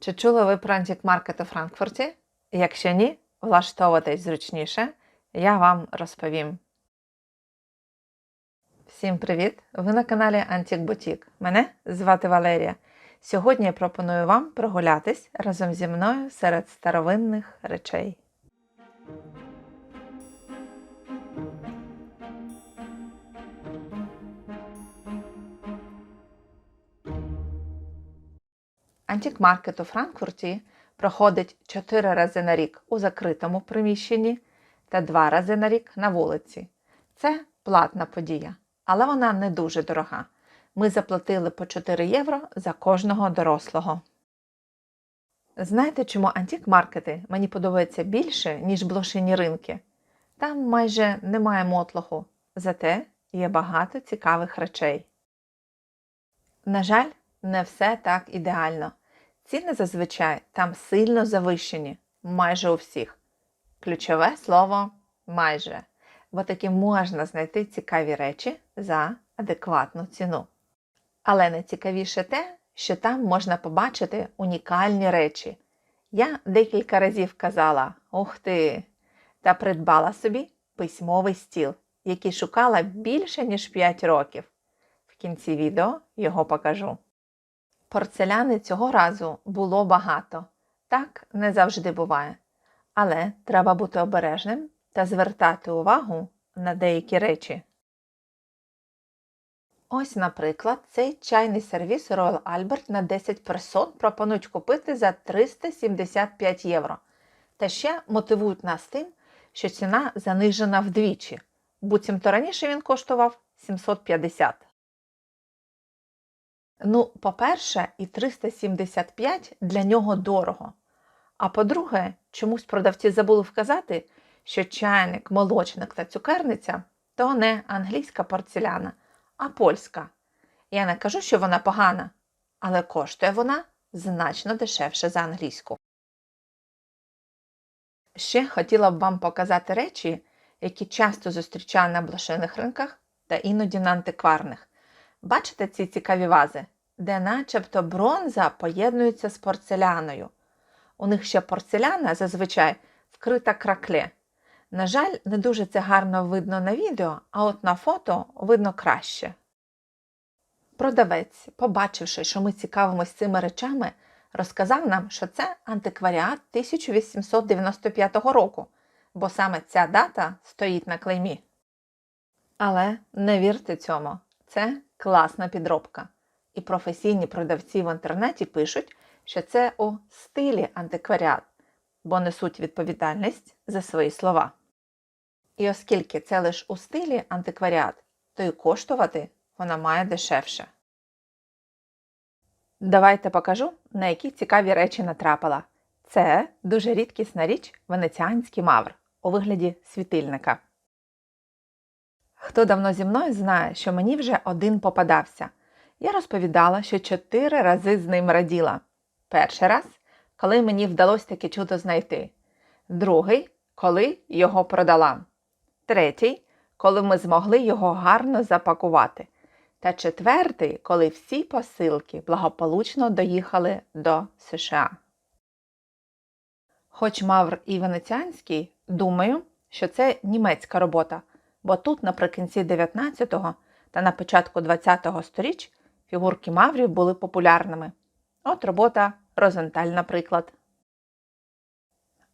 Чи чули ви про антикмаркет у Франкфурті? Якщо ні, влаштовуйтесь зручніше, я вам розповім. Всім привіт! Ви на каналі Антік Бутік. Мене звати Валерія. Сьогодні я пропоную вам прогулятись разом зі мною серед старовинних речей. Антикмаркет у Франкфурті проходить 4 рази на рік у закритому приміщенні та 2 рази на рік на вулиці. Це платна подія, але вона не дуже дорога. Ми заплатили по 4 євро за кожного дорослого. Знаєте, чому антикмаркети мені подобаються більше, ніж блошині ринки? Там майже немає мотлоху, зате є багато цікавих речей. На жаль, не все так ідеально. Ціни зазвичай там сильно завищені, майже у всіх. Ключове слово майже, бо таки можна знайти цікаві речі за адекватну ціну. Але найцікавіше те, що там можна побачити унікальні речі. Я декілька разів казала ух ти! та придбала собі письмовий стіл, який шукала більше ніж 5 років. В кінці відео його покажу. Порцеляни цього разу було багато. Так не завжди буває. Але треба бути обережним та звертати увагу на деякі речі. Ось, наприклад, цей чайний сервіс Royal Albert на 10 персон пропонують купити за 375 євро. Та ще мотивують нас тим, що ціна занижена вдвічі, буцімто раніше він коштував 750. Ну, по-перше, і 375 для нього дорого. А по-друге, чомусь продавці забули вказати, що чайник, молочник та цукерниця то не англійська порцеляна, а польська. Я не кажу, що вона погана, але коштує вона значно дешевше за англійську. Ще хотіла б вам показати речі, які часто зустрічаю на блошиних ринках та іноді на антикварних. Бачите ці цікаві вази, де начебто бронза поєднується з порцеляною. У них ще порцеляна зазвичай вкрита кракле. На жаль, не дуже це гарно видно на відео, а от на фото видно краще. Продавець, побачивши, що ми цікавимось цими речами, розказав нам, що це антикваріат 1895 року, бо саме ця дата стоїть на клеймі. Але не вірте цьому, це класна підробка. І професійні продавці в інтернеті пишуть, що це у стилі антикваріат, бо несуть відповідальність за свої слова. І оскільки це лише у стилі антикваріат, то й коштувати вона має дешевше. Давайте покажу, на які цікаві речі натрапила. Це дуже рідкісна річ венеціанський мавр у вигляді світильника. Хто давно зі мною знає, що мені вже один попадався. Я розповідала, що чотири рази з ним раділа. Перший раз, коли мені вдалося таке чудо знайти. Другий, коли його продала. Третій, коли ми змогли його гарно запакувати. Та четвертий, коли всі посилки благополучно доїхали до США. Хоч Мавр і Венеціанський, думаю, що це німецька робота, бо тут наприкінці 19-го та на початку 20-го сторіч фігурки маврів були популярними. От робота Розенталь, наприклад.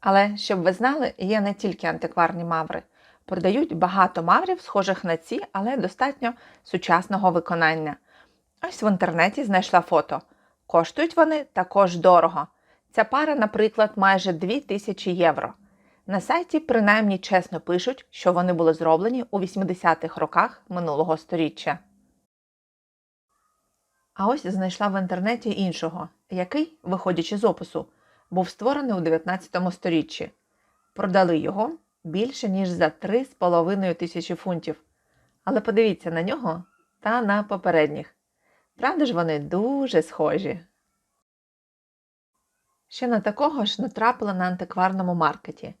Але, щоб ви знали, є не тільки антикварні маври. Продають багато маврів, схожих на ці, але достатньо сучасного виконання. Ось в інтернеті знайшла фото. Коштують вони також дорого. Ця пара, наприклад, майже 2000 євро. На сайті принаймні чесно пишуть, що вони були зроблені у 80-х роках минулого століття. А ось знайшла в інтернеті іншого, який, виходячи з опису, був створений у 19 сторіччі. Продали його більше, ніж за 3,5 тисячі фунтів. Але подивіться на нього та на попередніх. Правда ж вони дуже схожі. Ще на такого ж натрапили на антикварному маркеті.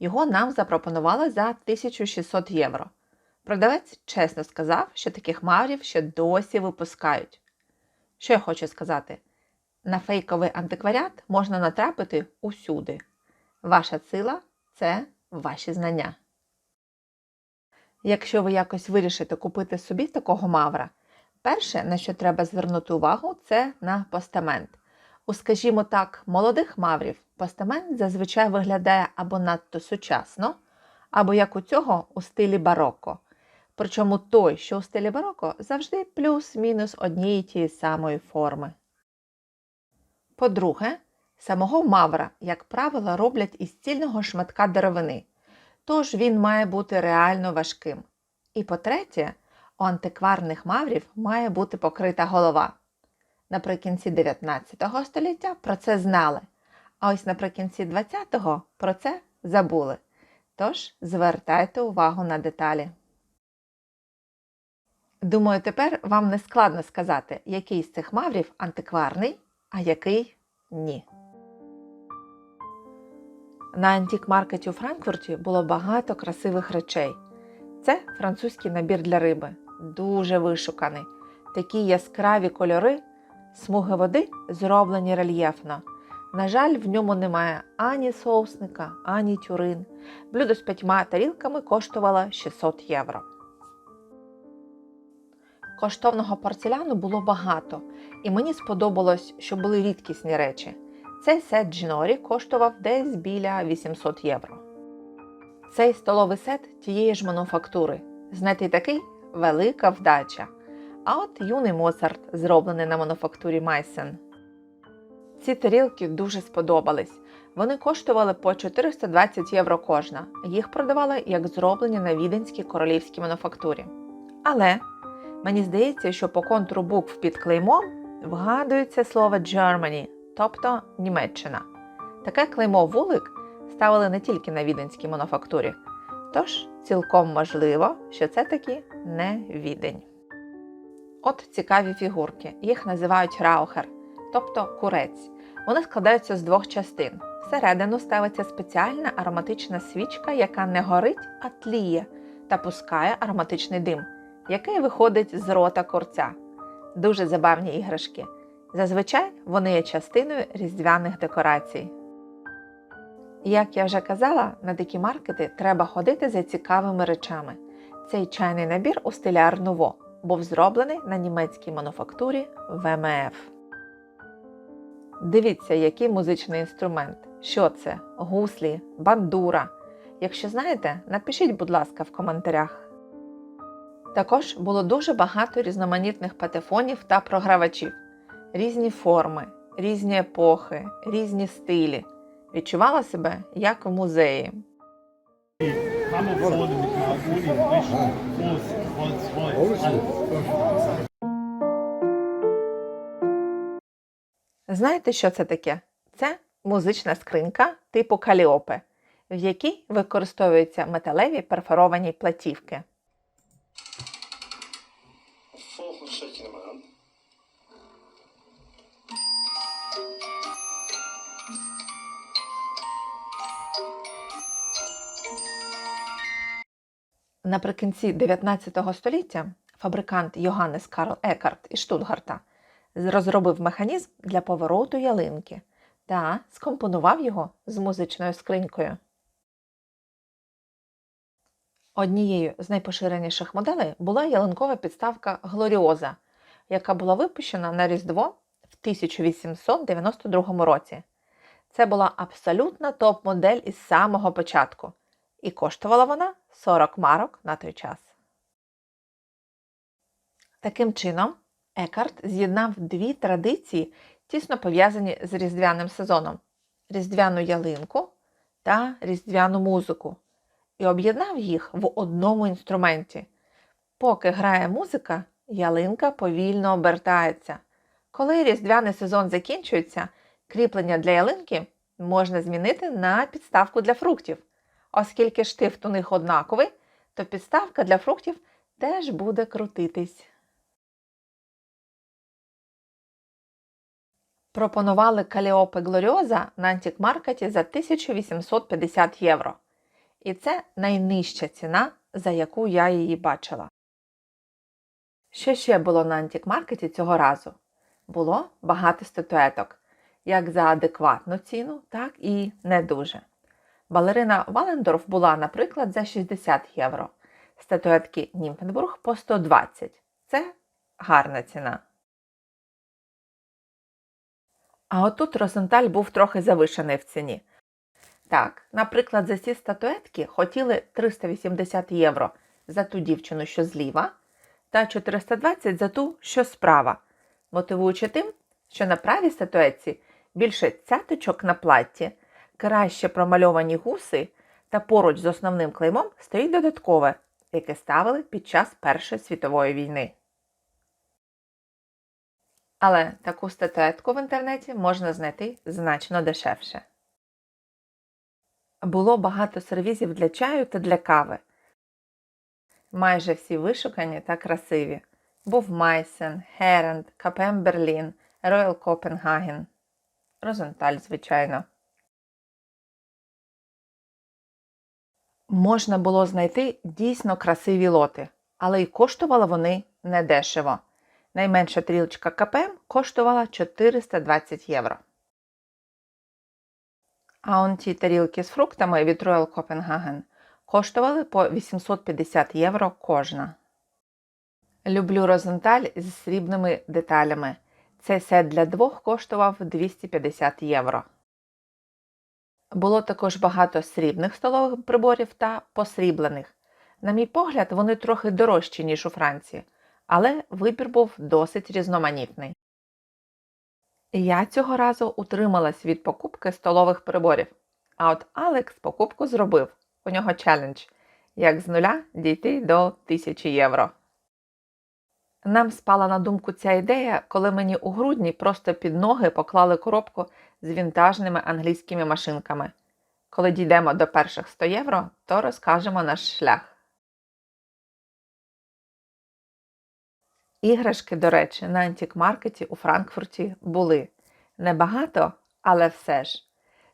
Його нам запропонували за 1600 євро. Продавець чесно сказав, що таких маврів ще досі випускають. Що я хочу сказати? На фейковий антикваріат можна натрапити усюди. Ваша сила це ваші знання. Якщо ви якось вирішите купити собі такого мавра, перше, на що треба звернути увагу, це на постамент. У, скажімо так, молодих маврів постамент зазвичай виглядає або надто сучасно, або як у цього у стилі бароко. Причому той, що у стилі бароко, завжди плюс-мінус однієї тієї самої форми. По-друге, самого мавра, як правило, роблять із цільного шматка деревини, тож він має бути реально важким. І по-третє, у антикварних маврів має бути покрита голова. Наприкінці 19 століття про це знали, а ось наприкінці 20-го про це забули. Тож звертайте увагу на деталі. Думаю, тепер вам не складно сказати, який з цих маврів антикварний, а який ні. На антік-маркеті у Франкфурті було багато красивих речей. Це французький набір для риби, дуже вишуканий. Такі яскраві кольори, смуги води зроблені рельєфно. На жаль, в ньому немає ані соусника, ані тюрин. Блюдо з п'ятьма тарілками коштувало 600 євро. Коштовного порцеляну було багато, і мені сподобалось, що були рідкісні речі. Цей сет Джінорі коштував десь біля 800 євро. Цей столовий сет тієї ж мануфактури. Знайти такий велика вдача. А от юний Моцарт, зроблений на мануфактурі Майсен. Ці тарілки дуже сподобались. Вони коштували по 420 євро кожна. Їх продавали як зроблені на віденській королівській мануфактурі. Але мені здається, що по контуру букв під клеймом вгадується слово Germany, тобто Німеччина. Таке клеймо вулик ставили не тільки на віденській мануфактурі, тож цілком можливо, що це таки не відень. От цікаві фігурки. Їх називають раухер, тобто курець. Вони складаються з двох частин. Всередину ставиться спеціальна ароматична свічка, яка не горить, а тліє та пускає ароматичний дим, який виходить з рота курця. Дуже забавні іграшки. Зазвичай вони є частиною різдвяних декорацій. Як я вже казала, на такі маркети треба ходити за цікавими речами. Цей чайний набір у стилі Ар Нуво був зроблений на німецькій мануфактурі ВМФ. Дивіться, який музичний інструмент. Що це? Гуслі, бандура. Якщо знаєте, напишіть, будь ласка, в коментарях. Також було дуже багато різноманітних патефонів та програвачів, різні форми, різні епохи, різні стилі. Відчувала себе як в музеї. Знаєте, що це таке? Це музична скринька типу каліопи, в якій використовуються металеві перфоровані платівки. Наприкінці 19 століття фабрикант Йоганнес Карл Екарт із Штутгарта розробив механізм для повороту ялинки та скомпонував його з музичною скринькою. Однією з найпоширеніших моделей була ялинкова підставка Глоріоза, яка була випущена на Різдво в 1892 році. Це була абсолютна топ-модель із самого початку, і коштувала вона 40 марок на той час. Таким чином, Екарт з'єднав дві традиції, тісно пов'язані з різдвяним сезоном різдвяну ялинку та різдвяну музику, і об'єднав їх в одному інструменті. Поки грає музика, ялинка повільно обертається. Коли різдвяний сезон закінчується, кріплення для ялинки можна змінити на підставку для фруктів. Оскільки штифт у них однаковий, то підставка для фруктів теж буде крутитись. Пропонували каліопи Глоріоза на антикмаркеті за 1850 євро. І це найнижча ціна, за яку я її бачила. Що ще було на антикмаркеті цього разу? Було багато статуеток, як за адекватну ціну, так і не дуже. Балерина Валендорф була, наприклад, за 60 євро, статуетки Німфенбург по 120. Це гарна ціна. А отут Розенталь був трохи завишений в ціні. Так, наприклад, за ці статуетки хотіли 380 євро за ту дівчину, що зліва, та 420 за ту, що справа, мотивуючи тим, що на правій статуетці більше цяточок на платті, краще промальовані гуси, та поруч з основним клеймом стоїть додаткове, яке ставили під час Першої світової війни. Але таку статуетку в інтернеті можна знайти значно дешевше. Було багато сервізів для чаю та для кави. Майже всі вишукані та красиві. Був Майсен, Геренд, КПМ Берлін, Роял Копенгаген. Розенталь, звичайно. Можна було знайти дійсно красиві лоти, але й коштували вони недешево. Найменша трілочка КПМ коштувала 420 євро. А он ті тарілки з фруктами від Royal Copenhagen коштували по 850 євро кожна. Люблю розенталь зі срібними деталями. Цей сет для двох коштував 250 євро. Було також багато срібних столових приборів та посріблених. На мій погляд, вони трохи дорожчі, ніж у Франції, але вибір був досить різноманітний. Я цього разу утрималась від покупки столових приборів. А от Алекс покупку зробив. У нього челендж як з нуля дійти до 1000 євро. Нам спала на думку ця ідея, коли мені у грудні просто під ноги поклали коробку з вінтажними англійськими машинками. Коли дійдемо до перших 100 євро, то розкажемо наш шлях. Іграшки, до речі, на антикмаркеті у Франкфурті були небагато, але все ж.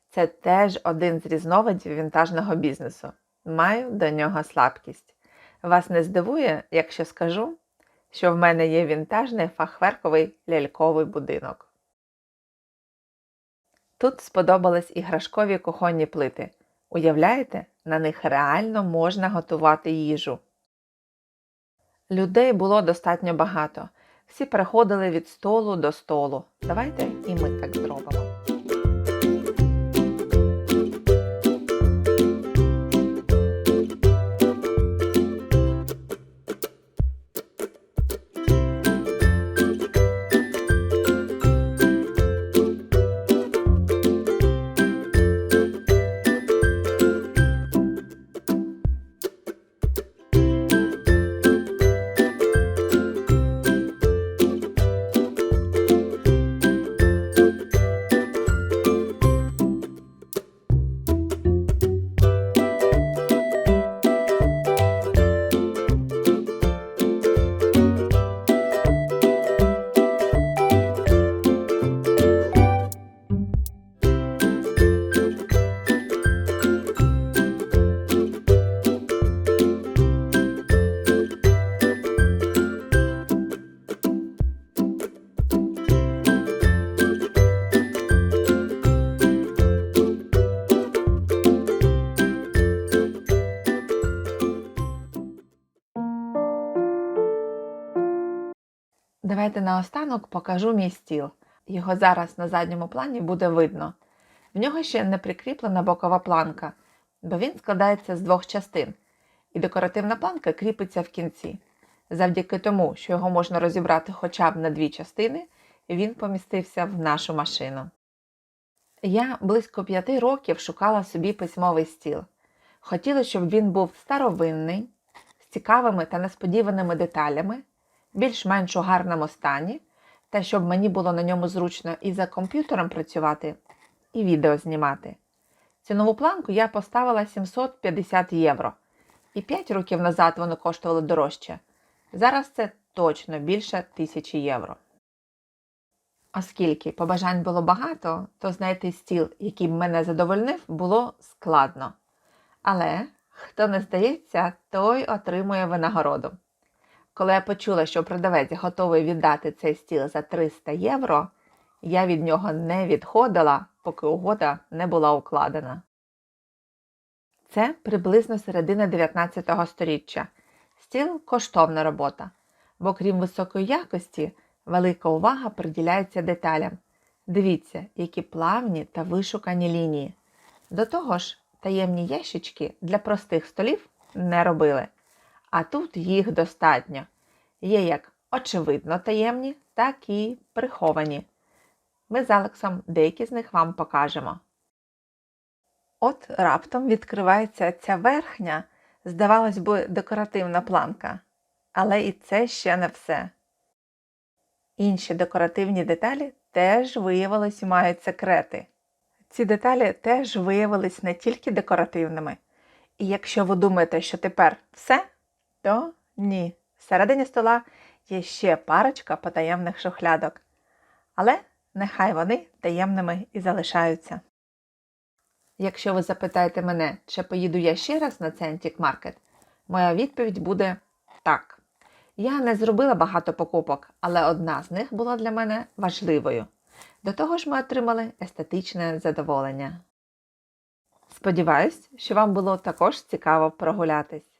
Це теж один з різновидів вінтажного бізнесу. Маю до нього слабкість. Вас не здивує, якщо скажу, що в мене є вінтажний фахверковий ляльковий будинок. Тут сподобались іграшкові кухонні плити. Уявляєте, на них реально можна готувати їжу. Людей було достатньо багато. Всі переходили від столу до столу. Давайте і ми так зробимо. Давайте наостанок покажу мій стіл. Його зараз на задньому плані буде видно. В нього ще не прикріплена бокова планка, бо він складається з двох частин, і декоративна планка кріпиться в кінці. Завдяки тому, що його можна розібрати хоча б на дві частини, він помістився в нашу машину. Я близько п'яти років шукала собі письмовий стіл. Хотіла, щоб він був старовинний, з цікавими та несподіваними деталями, більш-менш у гарному стані, та щоб мені було на ньому зручно і за комп'ютером працювати, і відео знімати. Цінову планку я поставила 750 євро, і 5 років назад воно коштувало дорожче. Зараз це точно більше 1000 євро. Оскільки побажань було багато, то знайти стіл, який б мене задовольнив, було складно. Але хто не здається, той отримує винагороду. Коли я почула, що продавець готовий віддати цей стіл за 300 євро, я від нього не відходила, поки угода не була укладена. Це приблизно середина 19 століття. Стіл коштовна робота, бо крім високої якості, велика увага приділяється деталям. Дивіться, які плавні та вишукані лінії. До того ж, таємні ящички для простих столів не робили. А тут їх достатньо. Є як очевидно таємні, так і приховані. Ми з Алексом деякі з них вам покажемо. От раптом відкривається ця верхня, здавалось би, декоративна планка. Але і це ще не все. Інші декоративні деталі теж виявилось мають секрети. Ці деталі теж виявились не тільки декоративними. І якщо ви думаєте, що тепер все, то ні. Всередині стола є ще парочка потаємних шухлядок. Але нехай вони таємними і залишаються. Якщо ви запитаєте мене, чи поїду я ще раз на цей антік-маркет, моя відповідь буде так. Я не зробила багато покупок, але одна з них була для мене важливою. До того ж, ми отримали естетичне задоволення. Сподіваюсь, що вам було також цікаво прогулятись.